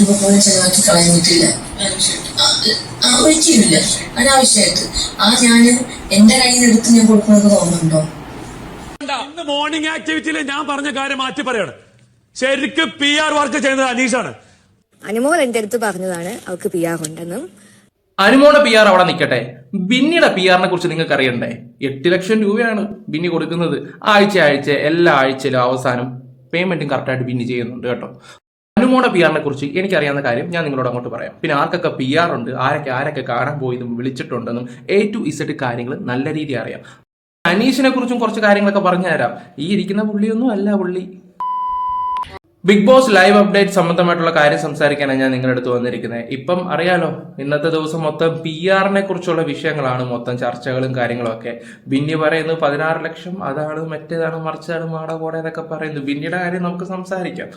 രൂപ പോലും ചെലവാക്കി കളഞ്ഞിട്ടില്ല ഒരിക്കലുമില്ല. അനാവശ്യമായിട്ട്. ആ ഞാൻ എന്റെ കയ്യിൽ നിന്ന് എടുത്ത് ഞാൻ കൊടുക്കുന്നത് തോന്നുന്നുണ്ടോ ഇന്ന് മോർണിംഗ് ആക്ടിവിറ്റിയിൽ ഞാൻ പറഞ്ഞ കാര്യം മാറ്റി പറയാണ്. ശരിക്കും പി ആർ വർക്ക് ചെയ്യുന്നത് അനീഷാണ്. അനുമോൾ എന്റെ അടുത്ത് പറഞ്ഞതാണ് അവൾക്ക് പി ആർ ഉണ്ടെന്നും. അനുമോടെ പി ആർ അവിടെ നിൽക്കട്ടെ ബിന്നിയുടെ പി ആറിനെ കുറിച്ച് നിങ്ങൾക്ക് അറിയണ്ടേ? എട്ട് ലക്ഷം രൂപയാണ് ബിന്നി കൊടുക്കുന്നത്. ആഴ്ച ആഴ്ച എല്ലാ ആഴ്ചയിലും അവസാനം പേയ്മെന്റും കറക്റ്റായിട്ട് ബിന്നി ചെയ്യുന്നുണ്ട് കേട്ടോ. അനുമോടെ പി ആറിനെ കുറിച്ച് എനിക്കറിയാവുന്ന കാര്യം ഞാൻ നിങ്ങളോട് അങ്ങോട്ട് പറയാം. പിന്നെ ആർക്കൊക്കെ പി ആർ ഉണ്ട് ആരൊക്കെ ആരൊക്കെ കാണാൻ പോയതും വിളിച്ചിട്ടുണ്ടെന്നും എ ടു ഇസഡ് കാര്യങ്ങൾ നല്ല രീതി അറിയാം. അനീഷിനെ കുറിച്ചും കുറച്ച് കാര്യങ്ങളൊക്കെ പറഞ്ഞു തരാം. ഈ ഇരിക്കുന്ന പുള്ളിയൊന്നും അല്ല പുള്ളി. ബിഗ് ബോസ് ലൈവ് അപ്ഡേറ്റ് സംബന്ധമായിട്ടുള്ള കാര്യം സംസാരിക്കാനാണ് ഞാൻ നിങ്ങളുടെ അടുത്ത് വന്നിരിക്കുന്നത്. ഇപ്പം അറിയാലോ ഇന്നത്തെ ദിവസം മൊത്തം പി ആറിനെ കുറിച്ചുള്ള വിഷയങ്ങളാണ് മൊത്തം ചർച്ചകളും കാര്യങ്ങളും ഒക്കെ. ബിന്നി പറയുന്നു പതിനാറ് ലക്ഷം അതാണ് മറ്റേതാണ് മറിച്ചതാണ് മാട കോട എന്നൊക്കെ പറയുന്നു. ബിന്നിയുടെ കാര്യം നമുക്ക് സംസാരിക്കാം.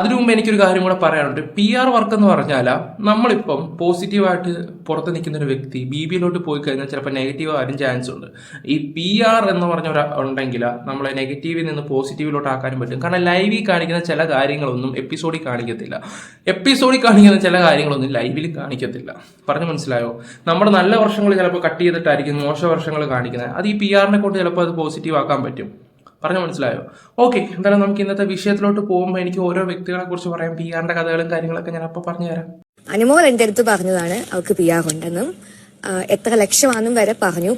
അതിനു മുമ്പ് എനിക്കൊരു കാര്യം കൂടെ പറയാനുണ്ട്. പി ആർ വർക്ക് എന്ന് പറഞ്ഞാൽ നമ്മളിപ്പം പോസിറ്റീവായിട്ട് പുറത്ത് നിൽക്കുന്ന ഒരു വ്യക്തി ബി ബിയിലോട്ട് പോയി കഴിഞ്ഞാൽ ചിലപ്പോൾ നെഗറ്റീവ് ആകാനും ചാൻസ് ഉണ്ട്. ഈ പി ആർ എന്ന് പറഞ്ഞ ഒരു ഉണ്ടെങ്കിൽ നമ്മളെ നെഗറ്റീവിൽ നിന്ന് പോസിറ്റീവിലോട്ട് ആക്കാനും പറ്റും. കാരണം ലൈവിൽ കാണിക്കുന്ന ചില കാര്യങ്ങളൊന്നും എപ്പിസോഡിൽ കാണിക്കത്തില്ല. എപ്പിസോഡിൽ കാണിക്കുന്ന ചില കാര്യങ്ങളൊന്നും ലൈവിൽ കാണിക്കത്തില്ല. പറഞ്ഞു മനസ്സിലായോ? നമ്മുടെ നല്ല വർഷങ്ങൾ ചിലപ്പോൾ കട്ട് ചെയ്തിട്ടായിരിക്കും മോശ വർഷങ്ങൾ കാണിക്കുന്നത്. അത് ഈ പി ആറിനെ കൊണ്ട് ചിലപ്പോൾ അത് പോസിറ്റീവ് ആക്കാൻ പറ്റും. പറഞ്ഞു മനസ്സിലായോ? ഓക്കെ എന്തായാലും നമുക്ക് ഇന്നത്തെ വിഷയത്തിലോട്ട് പോകുമ്പോൾ എനിക്ക് ഓരോ വ്യക്തികളെ കുറിച്ച് പറയാം. പി ആറിന്റെ കഥകളും കാര്യങ്ങളൊക്കെ ഞാൻ അപ്പോൾ പറഞ്ഞുതരാം അനുമോൾ എന്റെ അടുത്ത് പറഞ്ഞതാണ് അവൾക്ക് പി ആർ ഉണ്ടെന്നും. എത്ര ലക്ഷമാണെന്നും വരെ പറഞ്ഞു.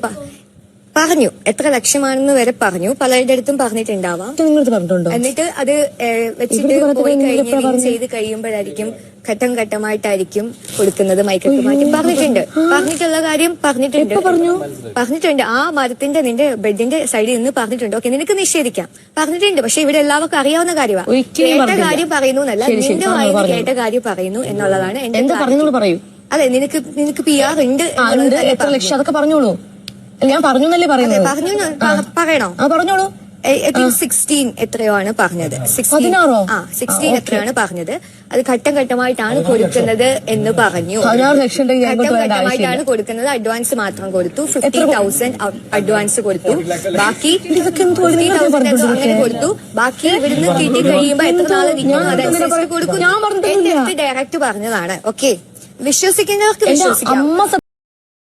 പറഞ്ഞു എത്ര ലക്ഷമാണെന്ന് വരെ പറഞ്ഞു. പലരുടെ അടുത്തും പറഞ്ഞിട്ടുണ്ടാവാം. എന്നിട്ട് അത് വെച്ചിട്ട് പോയി കഴിഞ്ഞ് ചെയ്ത് കഴിയുമ്പോഴായിരിക്കും ഘട്ടം ഘട്ടമായിട്ടായിരിക്കും കൊടുക്കുന്നത് മൈക്കൊക്കെ മാറ്റി. പറഞ്ഞിട്ടുണ്ട്. പറഞ്ഞിട്ടുള്ള കാര്യം പറഞ്ഞിട്ടുണ്ട്. പറഞ്ഞിട്ടുണ്ട്. ആ മരത്തിന്റെ നിന്റെ ബെഡിന്റെ സൈഡിൽ നിന്ന് പറഞ്ഞിട്ടുണ്ട്. ഓക്കെ നിനക്ക് നിഷേധിക്കാം. പറഞ്ഞിട്ടുണ്ട്. പക്ഷെ ഇവിടെ എല്ലാവർക്കും അറിയാവുന്ന കാര്യമാണ് കേട്ട കാര്യം പറയുന്നു എന്നല്ല നിന്റെ വായിന്റെ വായിന്ന് കേട്ട കാര്യം പറയുന്നു എന്നുള്ളതാണ് എന്റെ അതെ നിനക്ക് നിനക്ക് പി ആർ ഉണ്ട് അതൊക്കെ പറഞ്ഞോളൂ. ഞാൻ പറഞ്ഞു എന്നല്ലേ പറയുന്നത് പറഞ്ഞു പറയണോ? ആ പറഞ്ഞോളൂ. സിക്സ്റ്റീൻ എത്രയോ ആണ് പറഞ്ഞത്? 16 പതിനാറോ? ആ സിക്സ്റ്റീൻ എത്രയാണ് പറഞ്ഞത്? അത് ഘട്ടം ഘട്ടമായിട്ടാണ് കൊടുക്കുന്നത് എന്ന് പറഞ്ഞു. ഘട്ടം ഘട്ടമായിട്ടാണ് കൊടുക്കുന്നത്. അഡ്വാൻസ് മാത്രം കൊടുത്തു. ഫിഫ്റ്റി തൗസൻഡ് അഡ്വാൻസ് കൊടുത്തു. ബാക്കി ഇതൊക്കെ എന്ത് ഒരു 50,000 അങ്ങനെ കൊടുത്തു. ബാക്കി ഇവിടുന്ന് കിട്ടി കഴിയുമ്പോ എത്ര നാളെ അതനുസരിച്ച് കൊടുക്കും. എന്റെ അടുത്ത് ഡയറക്റ്റ് പറഞ്ഞതാണ്. ഓക്കെ വിശ്വസിക്കുന്നവർക്ക് വിശ്വസിക്കാം. അമ്മ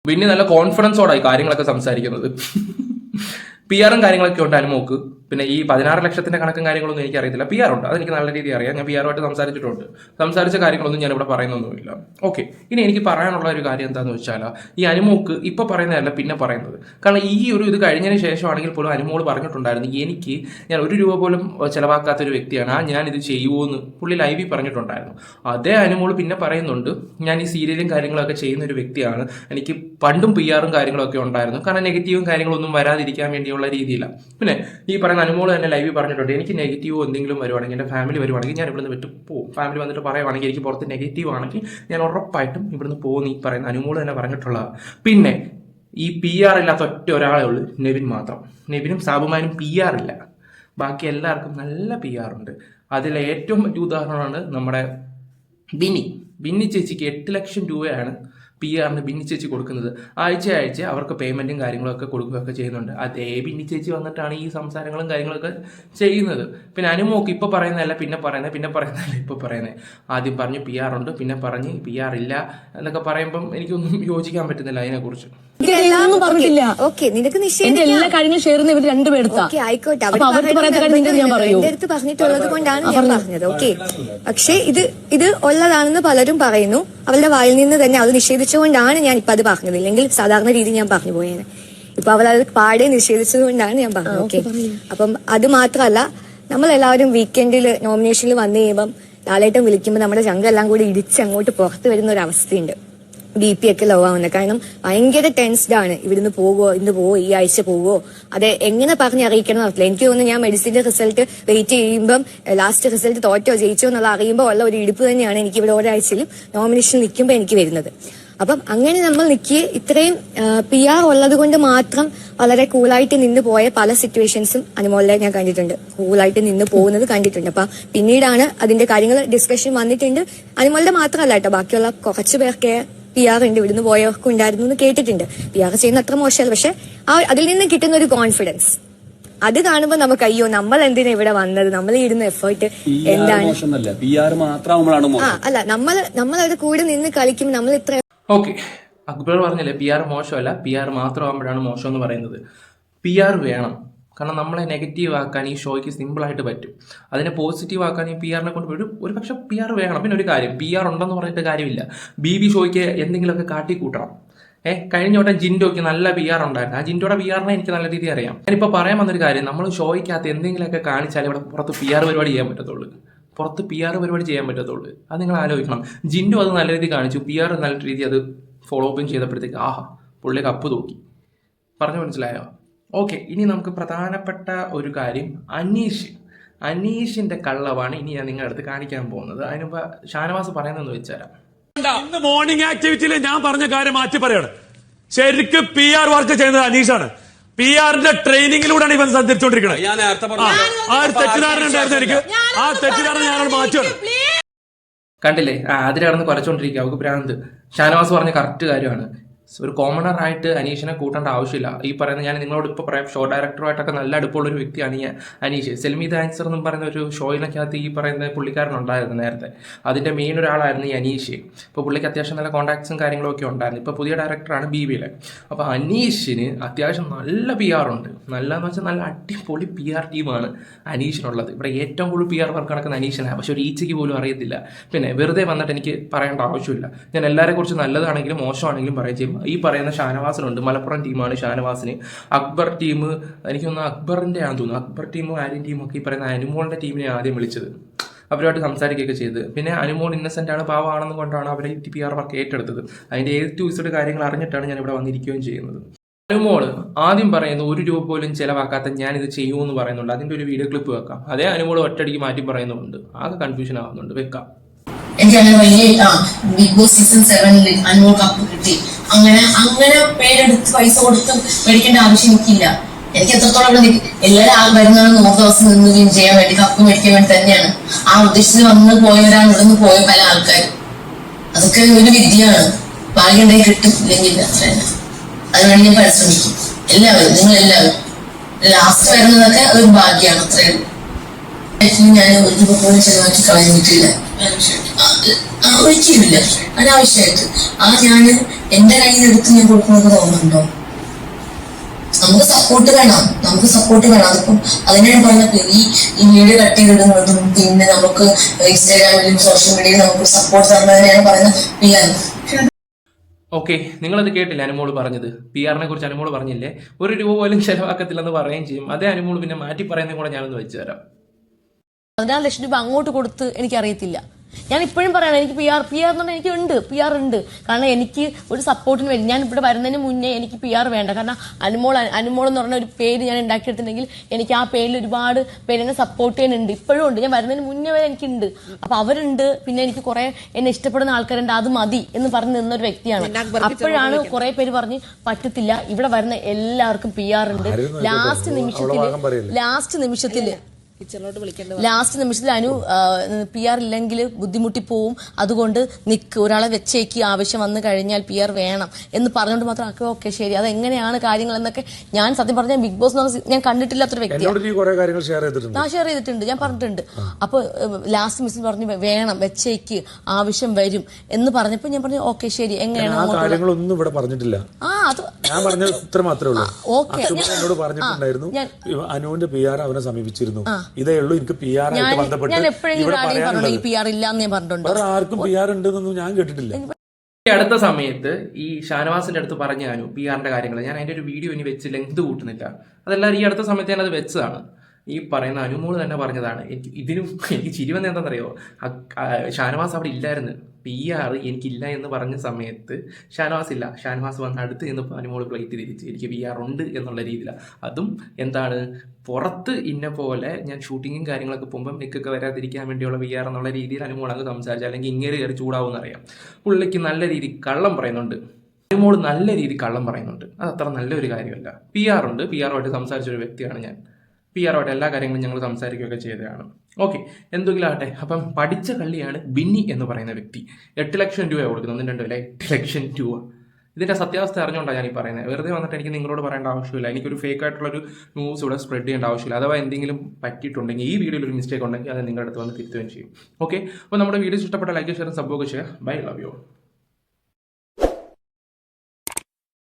പിന്നെ നല്ല കോൺഫിഡൻസോടായി കാര്യങ്ങളൊക്കെ സംസാരിക്കുന്നത്. പി ആറും കാര്യങ്ങളൊക്കെ ഉണ്ട് അനുമോക്ക് പിന്നെ ഈ പതിനാറ് ലക്ഷത്തിന്റെ കണക്കും കാര്യങ്ങളൊന്നും എനിക്ക് അറിയത്തില്ല പി ആർ ഉണ്ട്. അതെനിക്ക് നല്ല രീതി അറിയാം. ഞാൻ പി ആറുമായിട്ട് സംസാരിച്ചിട്ടുണ്ട്. സംസാരിച്ച കാര്യങ്ങളൊന്നും ഞാൻ ഇവിടെ പറയുന്നൊന്നുമില്ല. ഓക്കെ ഇനി എനിക്ക് പറയാനുള്ള ഒരു കാര്യം എന്താണെന്ന് വെച്ചാൽ ഈ അനുമോക്ക് ഇപ്പൊ പറയുന്നതല്ല പിന്നെ പറയുന്നത്. കാരണം ഈ ഒരു ഇത് കഴിഞ്ഞതിന് ശേഷമാണെങ്കിൽ പോലും അനുമോൾ പറഞ്ഞിട്ടുണ്ടായിരുന്നു എനിക്ക് ഞാൻ ഒരു രൂപ പോലും ചിലവാക്കാത്ത ഒരു വ്യക്തിയാണ്. ആ ഞാൻ ഇത് ചെയ്യുമോയെന്ന് പുള്ളി ലൈവിൽ പറഞ്ഞിട്ടുണ്ടായിരുന്നു. അതേ അനുമോൾ പിന്നെ പറയുന്നുണ്ട് ഞാൻ ഈ സീരിയലും കാര്യങ്ങളൊക്കെ ചെയ്യുന്ന ഒരു വ്യക്തിയാണ്. എനിക്ക് പണ്ടും പി ആറും കാര്യങ്ങളൊക്കെ ഉണ്ടായിരുന്നു. കാരണം നെഗറ്റീവും കാര്യങ്ങളൊന്നും വരാതിരിക്കാൻ വേണ്ടിയുള്ള രീതിയിലാണ് പിന്നെ ഈ പറയുന്ന അനുമോൾ തന്നെ ലൈവിൽ പറഞ്ഞിട്ടുണ്ട്. എനിക്ക് നെഗറ്റീവോ എന്തെങ്കിലും വരുവാണെങ്കിൽ എന്റെ ഫാമിലി വരുവാണെങ്കിൽ ഞാൻ ഇവിടുന്ന് വിട്ട് പോകും ഫാമിലി വന്നിട്ട് പറയുവാണെങ്കിൽ എനിക്ക് പുറത്ത് നെഗറ്റീവ് ആണെങ്കിൽ ഞാൻ ഉറപ്പായിട്ടും ഇവിടുന്ന് പോകും ഈ പറയുന്ന അനുമോൾ തന്നെ പറഞ്ഞിട്ടുള്ളതാണ് പിന്നെ ഈ പി ആർ ഇല്ലാത്ത ഒറ്റ ഒരാളേ ഉള്ളൂ നെവിൻ മാത്രം. നെവിനും സാബുമാനും പി ആർ ഇല്ല. ബാക്കി എല്ലാവർക്കും നല്ല പി ആർ ഉണ്ട്. അതിലെ ഏറ്റവും വലിയ ഉദാഹരണമാണ് നമ്മുടെ ബിനി ബിന്നി ചേച്ചിക്ക് എട്ട് ലക്ഷം രൂപയാണ് പി ആറിന് ബിന്നി ചേച്ചി കൊടുക്കുന്നത്. ആഴ്ച ആഴ്ച അവർക്ക് പേയ്മെന്റും കാര്യങ്ങളൊക്കെ കൊടുക്കുകയൊക്കെ ചെയ്യുന്നുണ്ട്. അതേ ബിന്നി ചേച്ചി വന്നിട്ടാണ് ഈ സംസാരങ്ങളും കാര്യങ്ങളൊക്കെ ചെയ്യുന്നത്. പിന്നെ അനുമോക്ക് ഇപ്പോൾ പറയുന്നതല്ല പിന്നെ പറയുന്നത് പിന്നെ പറയുന്നതല്ല ഇപ്പോൾ പറയുന്നത് ആദ്യം പറഞ്ഞു പി ആർ ഉണ്ട് പിന്നെ പറഞ്ഞ് പി ആർ ഇല്ല എന്നൊക്കെ പറയുമ്പം എനിക്കൊന്നും യോജിക്കാൻ പറ്റുന്നില്ല അതിനെക്കുറിച്ച്. പറഞ്ഞിട്ടില്ല. ഓക്കെ നിനക്ക് എന്റെ നിഷേധിക്കാം. എല്ലാ കാര്യങ്ങളും ഷെയർ ചെയ്യുന്ന ഇവർ രണ്ടുപേരെടുത്താ ഓക്കെ ആയിക്കോട്ടെ. അപ്പൊ അവർക്ക് പറയാത്ത കാര്യം നിങ്ങൾക്ക് ഞാൻ പറയൂ. എന്റെ അടുത്ത് പറഞ്ഞിട്ടുള്ളത് കൊണ്ടാണ് ഞാൻ പറഞ്ഞത്. ഓക്കെ പക്ഷേ ഇത് ഇത് ഉള്ളതാണെന്ന് പലരും പറയുന്നു. അവളുടെ വായിൽ നിന്ന് തന്നെ അത് നിഷേധിച്ചുകൊണ്ടാണ് ഞാൻ ഇപ്പൊ അത് പറഞ്ഞത്. ഇല്ലെങ്കിൽ സാധാരണ രീതി ഞാൻ പറഞ്ഞു പോയേനെ. ഇപ്പൊ അവൾ അത് പാടെ നിഷേധിച്ചത് കൊണ്ടാണ് ഞാൻ പറഞ്ഞത്. ഓക്കെ അപ്പം അത് മാത്രമല്ല നമ്മൾ എല്ലാവരും വീക്കെൻഡിൽ നോമിനേഷനിൽ വന്നു കഴിയുമ്പം ലാലേട്ടം വിളിക്കുമ്പോൾ നമ്മുടെ ചങ്കെല്ലാം കൂടി ഇടിച്ച് അങ്ങോട്ട് പുറത്ത് വരുന്ന ഒരു അവസ്ഥയുണ്ട്. ബി പി ഒക്കെ ലോ ആവുന്നത് കാരണം ഭയങ്കര ടെൻസ്ഡ് ആണ്. ഇവിടുന്ന് പോവോ ഇന്ന് പോവോ ഈ ആഴ്ച പോവോ. അത് എങ്ങനെ പറഞ്ഞ് അറിയിക്കണം അറിയില്ല എനിക്ക് തോന്നുന്നു ഞാൻ മെഡിസിന്റെ റിസൾട്ട് വെയിറ്റ് ചെയ്യുമ്പം ലാസ്റ്റ് റിസൾട്ട് തോറ്റോ ജയിച്ചോ എന്നുള്ള അറിയുമ്പോൾ ഉള്ള ഒരു ഇടിപ്പ് തന്നെയാണ് എനിക്ക് ഇവിടെ ഒരാഴ്ചയിലും നോമിനേഷൻ നിൽക്കുമ്പോൾ എനിക്ക് വരുന്നത്. അപ്പം അങ്ങനെ നമ്മൾ നിൽക്കി ഇത്രയും പി ആർ ഉള്ളത് കൊണ്ട് മാത്രം വളരെ കൂളായിട്ട് നിന്ന് പോയ പല സിറ്റുവേഷൻസും അനുമോളിലെ ഞാൻ കണ്ടിട്ടുണ്ട്. കൂളായിട്ട് നിന്ന് പോകുന്നത് കണ്ടിട്ടുണ്ട്. അപ്പൊ പിന്നീടാണ് അതിന്റെ കാര്യങ്ങൾ ഡിസ്കഷൻ വന്നിട്ടുണ്ട്. അനുമോളുടെ മാത്രമല്ല കേട്ടോ ബാക്കിയുള്ള കുറച്ച് പേർക്ക് പി ആർ ഉണ്ട് ഇവിടുന്ന് പോയവർക്ക് ഉണ്ടായിരുന്നു എന്ന് കേട്ടിട്ടുണ്ട്. പി ആർ ചെയ്യുന്ന അത്ര മോശമല്ല പക്ഷെ ആ അതിൽ നിന്ന് കിട്ടുന്ന ഒരു കോൺഫിഡൻസ് അത് കാണുമ്പോ നമുക്ക് അയ്യോ നമ്മൾ എന്തിനാ ഇവിടെ വന്നത്? നമ്മൾ ഇടുന്ന എഫേർട്ട് എന്താണ്? ആ മോശം. അല്ല നമ്മൾ നമ്മൾ അവിടെ കൂടെ നിന്ന് കളിക്കും നമ്മൾ ഇത്ര ഓക്കെ. അക്ബർ പറഞ്ഞല്ലേ പി ആർ മോശമല്ല പി ആർ മാത്രമാകുമ്പോഴാണ് മോശം എന്ന് പറയുന്നത്. പി ആർ വേണം. കാരണം നമ്മളെ നെഗറ്റീവ് ആക്കാൻ ഈ ഷോയ്ക്ക് സിമ്പിളായിട്ട് പറ്റും. അതിനെ പോസിറ്റീവ് ആക്കാൻ ഈ പി ആറിനെ കൊണ്ട് ഒരു ഒരു പക്ഷെ പി ആർ വേണം. പിന്നെ ഒരു കാര്യം പി ആർ ഉണ്ടെന്ന് പറഞ്ഞിട്ട് കാര്യമില്ല. ബി ബി ഷോയ്ക്ക് എന്തെങ്കിലുമൊക്കെ കാട്ടിക്കൂട്ടണം. ഏ കഴിഞ്ഞ വട്ടം ജിൻഡോയ്ക്ക് നല്ല പി ആർ ഉണ്ടായിരുന്നു. ആ ജിൻഡോയുടെ പി ആറിനെ എനിക്ക് നല്ല രീതിയിൽ അറിയാം. ഞാനിപ്പോൾ പറയാൻ വന്നൊരു കാര്യം നമ്മൾ ഷോയ്ക്കകത്ത് എന്തെങ്കിലുമൊക്കെ കാണിച്ചാൽ ഇവിടെ പുറത്ത് പി ആർ പരിപാടി ചെയ്യാൻ പറ്റത്തുള്ളൂ. പുറത്ത് പി ആർ പരിപാടി ചെയ്യാൻ പറ്റത്തുള്ളൂ. അത് നിങ്ങൾ ആലോചിക്കണം. ജിൻഡു അത് നല്ല രീതിയിൽ കാണിച്ചു. പി ആർ നല്ല രീതിയിൽ അത് ഫോളോ അപ്പും ചെയ്തപ്പോഴത്തേക്ക് ആഹാ പുള്ളി കപ്പ് തൂക്കി. പറഞ്ഞു മനസ്സിലായോ? ഓക്കെ ഇനി നമുക്ക് പ്രധാനപ്പെട്ട ഒരു കാര്യം അനീഷ്. അനീഷിന്റെ കള്ളവാണ് ഇനി ഞാൻ നിങ്ങളുടെ അടുത്ത് കാണിക്കാൻ പോകുന്നത്. അതിന് ഷാനവാസ് പറയുന്നതെന്ന് വെച്ചുതരാം ഇന്ന് മോർണിംഗ് ആക്ടിവിറ്റിയിൽ ഞാൻ പറഞ്ഞ കാര്യം മാറ്റി പറയാണ്. ശരിക്ക് പി ആർ വർക്ക് ചെയ്യുന്നത് അനീഷാണ്. പി ആറിന്റെ ട്രെയിനിങ്ങിലൂടെയാണ് ഇവൻ സഞ്ചരിച്ചുകൊണ്ടിരിക്കുന്നത് ആ, ആ ഒരു തെറ്റിദ്ധാരണ ഉണ്ടായിരുന്നു എനിക്ക്. ആ തെറ്റിദ്ധാരണ ഞാനത് മാറ്റുകയാണ് കണ്ടില്ലേ? ആ അതിൽ കിടന്ന് കുറച്ചുകൊണ്ടിരിക്കുക അവർക്ക് ഭ്രാന്ത്. ഷാനവാസ് പറഞ്ഞ കറക്റ്റ് കാര്യമാണ്. ഒരു കോമണർ ആയിട്ട് അനീഷിനെ കൂട്ടേണ്ട ആവശ്യമില്ല. ഈ പറയുന്ന ഞാൻ നിങ്ങളോട് ഇപ്പോൾ പറയാം ഷോ ഡയറക്ടറുമായിട്ടൊക്കെ നല്ല അടുപ്പമുള്ള ഒരു വ്യക്തിയാണ് ഈ അനീഷ്. സെൽമി ദാൻസർ എന്ന് പറയുന്ന ഒരു ഷോയിനൊക്കെയകത്ത് ഈ പറയുന്ന പുള്ളിക്കാരനുണ്ടായിരുന്നു നേരത്തെ. അതിന്റെ മെയിൻ ഒരാളായിരുന്നു ഈ അനീഷ്. ഇപ്പോൾ പുള്ളിക്ക് അത്യാവശ്യം നല്ല കോൺടാക്ട്സും കാര്യങ്ങളും ഒക്കെ ഉണ്ടായിരുന്നു. ഇപ്പോൾ പുതിയ ഡയറക്ടറാണ് ബി വിയിലെ അപ്പോൾ അനീഷിന് അത്യാവശ്യം നല്ല പി ആർ ഉണ്ട്. നല്ലതെന്ന് വെച്ചാൽ നല്ല അടിപൊളി പി ആർ ടീമാണ് അനീഷിനുള്ളത്. ഇവിടെ ഏറ്റവും കൂടുതൽ പി ആർ വർക്ക് നടക്കുന്ന അനീഷിനാണ് പക്ഷെ ഒരു ഈച്ചയ്ക്ക് പോലും അറിയത്തില്ല. പിന്നെ വെറുതെ വന്നിട്ട് എനിക്ക് പറയേണ്ട ആവശ്യമില്ല. ഞാൻ എല്ലാവരെ കുറിച്ച് നല്ലതാണെങ്കിലും മോശമാണെങ്കിലും പറയും ചെയ്യും. ഈ പറയുന്ന ഷാനവാസിനുണ്ട്. മലപ്പുറം ടീമാണ് ഷാനവാസിന്. അക്ബർ ടീം എനിക്ക് തോന്നുന്നു അക്ബറിന്റെ ആണെന്ന് തോന്നുന്നു. അക്ബർ ടീമും ആര്യൻ ടീമും ഒക്കെ ഈ പറയുന്ന അനുമോളിന്റെ ടീമിനെ ആദ്യം വിളിച്ചത്. അവരുമായിട്ട് സംസാരിക്കുകയൊക്കെ ചെയ്ത്. പിന്നെ അനുമോൾ ഇന്നസെന്റ് ആണ് പാവമാണെന്ന് കൊണ്ടാണ് അവരെ ടി പി ആർ വർക്ക് ഏറ്റെടുത്തത്. അതിന്റെ ഏത് ടു കാര്യങ്ങൾ അറിഞ്ഞിട്ടാണ് ഞാൻ ഇവിടെ വന്നിരിക്കുകയും ചെയ്യുന്നത്. അനുമോൾ ആദ്യം പറയുന്നു ഒരു രൂപ പോലും ചിലവാക്കാത്ത ഞാൻ ഇത് ചെയ്യുമെന്ന് പറയുന്നുണ്ട്. അതിന്റെ ഒരു വീഡിയോ ക്ലിപ്പ് വെക്കാം. അതേ അനുമോൾ ഒറ്റയടിക്ക് മാറ്റി പറയുന്നുണ്ട് ആകെ കൺഫ്യൂഷൻ ആവുന്നുണ്ട്. വെക്കാം. എനിക്ക് അങ്ങനെ വലിയ ആ ബിഗ് ബോസ് സീസൺ സെവനിൽ അൻമോൾ കപ്പ് കിട്ടി. അങ്ങനെ അങ്ങനെ പേരെടുത്ത് പൈസ കൊടുത്ത് മേടിക്കേണ്ട ആവശ്യം എനിക്കില്ല എനിക്ക് എത്രത്തോളം ഇവിടെ എല്ലാവരും വരുന്നവരും നൂറ് ദിവസം നിന്ന് വിൻ ചെയ്യാൻ വേണ്ടി കപ്പ് മേടിക്കാൻ വേണ്ടി തന്നെയാണ്. ആ ഉദ്ദേശിച്ച് വന്ന് പോയവരാണ് ഇവിടെ നിന്ന് പോയ പല ആൾക്കാരും. അതൊക്കെ ഒരു വിദ്യയാണ് ഭാഗ്യം ഉണ്ടെങ്കിൽ കിട്ടും ഇല്ലെങ്കിൽ ഇല്ല. അത്ര അതിനുവേണ്ടി ഞാൻ പരിശ്രമിക്കും. എല്ലാവരും നിങ്ങൾ എല്ലാവരും ലാസ്റ്റ് വരുന്നതൊക്കെ ഒരു ഭാഗ്യമാണ്. അത്രയേ ഉള്ളൂ. ഞാൻ ഒരു പോലും ചെലവാക്കി കളഞ്ഞിട്ടില്ല. ഒരിക്കലുമില്ല അനാവശ്യമായിട്ട്. ആ ഞാൻ എന്റെ കയ്യിൽ എടുത്ത് ഞാൻ കൊടുക്കുന്നത് തോന്നുന്നുണ്ടോ? നമുക്ക് സപ്പോർട്ട് വേണം. നമുക്ക് സപ്പോർട്ട് വേണം. അതിപ്പം അതിനാണ് പറഞ്ഞത് ഈ ഈ വീഡിയോ കട്ട് ചെയ്തിടുന്നതും പിന്നെ നമുക്ക് ഇൻസ്റ്റാഗ്രാമിലും സോഷ്യൽ മീഡിയയിലും നമുക്ക് സപ്പോർട്ട് തരുന്നതിനാണ് പറയുന്നത് പി ഓക്കെ നിങ്ങളത് കേട്ടില്ല അനുമോൾ പറഞ്ഞത്? പി ആറിനെ കുറിച്ച് അനുമോൾ പറഞ്ഞില്ലേ? ഒരു രൂപ പോലും ചെലവാക്കത്തില്ലെന്ന് പറയുകയും ചെയ്യും. അതേ അനുമോൾ പിന്നെ മാറ്റി പറയുന്നതും കൂടെ ഞാനൊന്ന് വെച്ചു തരാം. പതിനാറ് ലക്ഷം രൂപ അങ്ങോട്ട് കൊടുത്ത് എനിക്കറിയത്തില്ല. ഞാൻ ഇപ്പോഴും പറയണം എനിക്ക് പി ആർ പി ആർ എന്ന് പറഞ്ഞാൽ എനിക്ക് ഉണ്ട് പി ആർ ഉണ്ട്. കാരണം എനിക്ക് ഒരു സപ്പോർട്ടിന് വേണ്ടി ഞാൻ ഇവിടെ വരുന്നതിന് മുന്നേ എനിക്ക് പി ആർ വേണ്ട. കാരണം അനുമോൾ അനുമോൾ എന്ന് പറഞ്ഞ ഒരു പേര് ഞാൻ ഉണ്ടാക്കിയെടുത്തിട്ടുണ്ടെങ്കിൽ എനിക്ക് ആ പേരിൽ ഒരുപാട് പേര് എന്നെ സപ്പോർട്ട് ചെയ്യാനുണ്ട് ഇപ്പോഴും ഉണ്ട്. ഞാൻ വരുന്നതിന് മുന്നേ വരെ എനിക്കുണ്ട്. അപ്പൊ അവരുണ്ട്. പിന്നെ എനിക്ക് കുറെ എന്നെ ഇഷ്ടപ്പെടുന്ന ആൾക്കാരുണ്ട്. അത് മതി എന്ന് പറഞ്ഞ് നിന്നൊരു വ്യക്തിയാണ്. അപ്പോഴാണ് കുറെ പേര് പറഞ്ഞ് പറ്റത്തില്ല. ഇവിടെ വരുന്ന എല്ലാവർക്കും പി ആർ ഉണ്ട്. ലാസ്റ്റ് നിമിഷത്തിൽ ലാസ്റ്റ് ലാസ്റ്റ് നിമിഷത്തിൽ അനു പി ആർ ഇല്ലെങ്കിൽ ബുദ്ധിമുട്ടി പോവും. അതുകൊണ്ട് നിക്ക് ഒരാളെ വെച്ചേക്ക് ആവശ്യം വന്നു കഴിഞ്ഞാൽ പി ആർ വേണം എന്ന് പറഞ്ഞുകൊണ്ട് മാത്രം ആക്കുക ഓക്കെ ശരി. അത് എങ്ങനെയാണ് കാര്യങ്ങൾ എന്നൊക്കെ ഞാൻ സത്യം പറഞ്ഞാൽ ബിഗ് ബോസ് എന്ന് പറഞ്ഞ ഞാൻ കണ്ടിട്ടില്ലാത്തൊരു വ്യക്തിയാണ്. കാര്യങ്ങൾ ഷെയർ ചെയ്തിട്ടുണ്ട്. ഞാൻ ഷെയർ ചെയ്തിട്ടുണ്ട്. ഞാൻ പറഞ്ഞിട്ടുണ്ട്. അപ്പൊ ലാസ്റ്റ് മിസ്സിൽ പറഞ്ഞു വേണം വെച്ചേക്ക് ആവശ്യം വരും എന്ന് പറഞ്ഞപ്പോ ഞാൻ പറഞ്ഞു ഓക്കെ ശരി. എങ്ങനെയാണ് ആ കാര്യങ്ങളൊന്നും ഇവിടെ പറഞ്ഞിട്ടില്ല. ആ അത് ഞാൻ പറഞ്ഞ ഇത്ര മാത്രമേ ഉള്ളൂ. അച്ഛൻ എന്നോട് പറഞ്ഞിട്ടുണ്ടായിരുന്നു. അനുവിന്റെ പി ആർ അവനെ സമീപിച്ചിരുന്നു. ഇതേ ഉള്ളൂ എനിക്ക് പി ആർ ആയിട്ട് ബന്ധപ്പെട്ട് ഞാൻ എപ്പോഴെങ്കിലും ഇവിടെ ഈ പറയാനുള്ളത്. ഇല്ല എന്ന് ഞാൻ പറഞ്ഞിട്ടുണ്ടോ. വേറെ ആർക്കും പി ആർ ഉണ്ടെന്നൊന്നും ഞാൻ കേട്ടിട്ടില്ല. ഈ അടുത്ത സമയത്ത് ഈ ഷാനവാസിന്റെ അടുത്ത് പറഞ്ഞു ഞാനു പി ആറിന്റെ കാര്യങ്ങൾ ഞാൻ അതിന്റെ ഒരു വീഡിയോ ഇനി വെച്ച് ലെങ്ത് കൂട്ടുന്നില്ല. അതെല്ലാം ഈ അടുത്ത സമയത്ത് ഞാൻ അത് വെച്ചതാണ്. ഈ പറയുന്ന അനുമോൾ തന്നെ പറഞ്ഞതാണ്. എനിക്ക് ഇതിനും എനിക്ക് ചിരി വന്ന എന്താണെന്നറിയോ? ഷാനവാസ് അവിടെ ഇല്ലായിരുന്നു. പി ആർ എനിക്കില്ല എന്ന് പറഞ്ഞ സമയത്ത് ഷാനവാസ് ഇല്ല. ഷാനവാസ് വന്ന് അടുത്ത് എന്ന് അനുമോൾ പ്ലേറ്റ് തിരിച്ച് എനിക്ക് പി ആർ ഉണ്ട് എന്നുള്ള രീതിയിലാണ് അതും എന്താണ്? പുറത്ത് ഇന്ന പോലെ ഞാൻ ഷൂട്ടിങ്ങും കാര്യങ്ങളൊക്കെ പോകുമ്പം നിൽക്കൊക്കെ വരാതിരിക്കാൻ വേണ്ടിയുള്ള വി ആർ എന്നുള്ള രീതിയിൽ അങ്ങ് സംസാരിച്ചു അല്ലെങ്കിൽ ഇങ്ങനെ കയറി ചൂടാവും എന്നറിയാം പുള്ളിക്ക് നല്ല രീതി കള്ളം പറയുന്നുണ്ട്. അനുമോൾ നല്ല രീതി കള്ളം പറയുന്നുണ്ട്. അത് അത്ര നല്ലൊരു കാര്യമല്ല. പി ആർ ഉണ്ട്. പി ആറുമായിട്ട് സംസാരിച്ച ഒരു വ്യക്തിയാണ് ഞാൻ. പി ആറുമായിട്ട് എല്ലാ കാര്യങ്ങളും ഞങ്ങൾ സംസാരിക്കുകയൊക്കെ ചെയ്തതാണ്. ഓക്കെ എന്തെങ്കിലും ആട്ടെ അപ്പം പഠിച്ച കള്ളിയാണ് ബിന്നി എന്ന് പറയുന്ന വ്യക്തി. എട്ട് ലക്ഷം രൂപ കൊടുക്കുന്നത് ഒന്നും രണ്ടും അല്ലേ? എട്ട് ലക്ഷം രൂപ. ഇതിന്റെ സത്യാവസ്ഥ അറിഞ്ഞുകൊണ്ടാണ് ഞാൻ ഈ പറയുന്നത് വെറുതെ വന്നിട്ട് എനിക്ക് നിങ്ങളോട് പറയേണ്ട ആവശ്യമില്ല. എനിക്കൊരു ഫേക്ക് ആയിട്ടുള്ളൊരു ന്യൂസ് ഇവിടെ സ്പ്രെഡ് ചെയ്യേണ്ട ആവശ്യമില്ല. അഥവാ എന്തെങ്കിലും പറ്റിയിട്ടുണ്ടെങ്കിൽ ഈ വീഡിയോയിൽ ഒരു മിസ്റ്റേക്ക് ഉണ്ടെങ്കിൽ അത് നിങ്ങളുടെ അടുത്ത് വന്ന് തിരുത്തുകയും ചെയ്യും. ഓക്കെ അപ്പോൾ നമ്മുടെ വീഡിയോ ഇഷ്ടപ്പെട്ട ലൈക്ക് ഷെയർ സബ്ബൊക്കെ ചെയ്യുക. Bye love you